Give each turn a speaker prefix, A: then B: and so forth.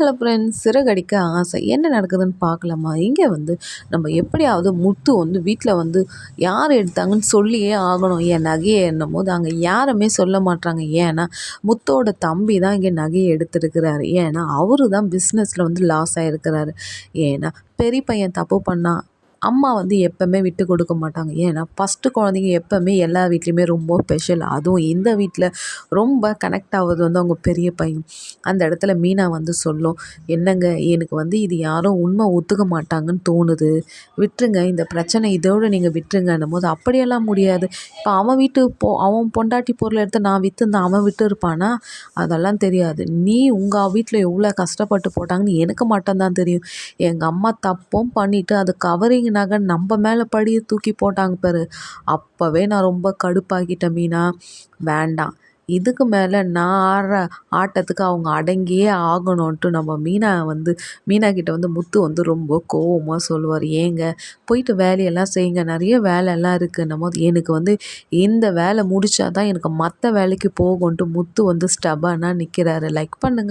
A: Hello friends Siragadikka ஆசை. என்ன நடக்குதுன்னு பார்க்கலாமா? இங்கே வந்து நம்ம எப்படியாவது முத்து வந்து வீட்டில் வந்து யார் எடுத்தாங்கன்னு சொல்லியே ஆகணும். என் நகையை என்னும் போது அங்கே யாருமே சொல்ல மாட்டாங்க ஏன்னா முத்தோட தம்பி தான் இங்கே நகையை எடுத்துருக்கிறாரு. ஏன்னா அவரு தான் பிஸ்னஸில் வந்து லாஸ் ஆகிருக்கிறாரு ஏன்னா பெரிய பையன் தப்பு பண்ணால் அம்மா வந்து எப்போவுமே விட்டு கொடுக்க மாட்டாங்க. ஏன்னா ஃபஸ்ட்டு குழந்தைங்க எப்போவுமே எல்லா வீட்லேயுமே ரொம்ப ஸ்பெஷல் அதுவும் இந்த வீட்டில் ரொம்ப கனெக்ட் ஆகுது வந்து அவங்க பெரிய பையன். அந்த இடத்துல மீனா வந்து சொல்லும் என்னங்க எனக்கு வந்து இது யாரும் உண்மை ஒத்துக்க மாட்டாங்கன்னு தோணுது. விட்டுருங்க இந்த பிரச்சனை இதோடு நீங்கள் விட்டுருங்கன்னும் போது அப்படியெல்லாம் முடியாது. இப்போ அவன் வீட்டு போ அவன் பொண்டாட்டி பொருளை எடுத்து நான் விற்றுருந்தேன் அவன் விட்டு இருப்பானா? அதெல்லாம் தெரியாது. நீ உங்கள் வீட்டில் எவ்வளோ கஷ்டப்பட்டு போட்டாங்கன்னு எனக்கு மட்டும்தான் தெரியும். எங்கள் அம்மா தப்பும் பண்ணிவிட்டு அது கவரிங் நகை நம்ம மேலே படியை தூக்கி போட்டாங்க பாரு. அப்போவே நான் ரொம்ப கடுப்பாக்கிட்டேன் மீனா. வேண்டாம். இதுக்கு மேலே நான் ஆடுற ஆட்டத்துக்கு அவங்க அடங்கியே ஆகணும்ன்ட்டு நம்ம மீனா வந்து மீனா கிட்ட வந்து முத்து வந்து ரொம்ப கோவமாக சொல்லுவார். ஏங்க போயிட்டு வேலையெல்லாம் செய்யுங்க. நிறைய வேலையெல்லாம் இருக்குது நம்ம எனக்கு வந்து இந்த வேலை முடித்தா தான் எனக்கு மற்ற வேலைக்கு போகும்ன்ட்டு முத்து வந்து ஸ்டபானாக நிற்கிறாரு லைக் பண்ணுங்கள்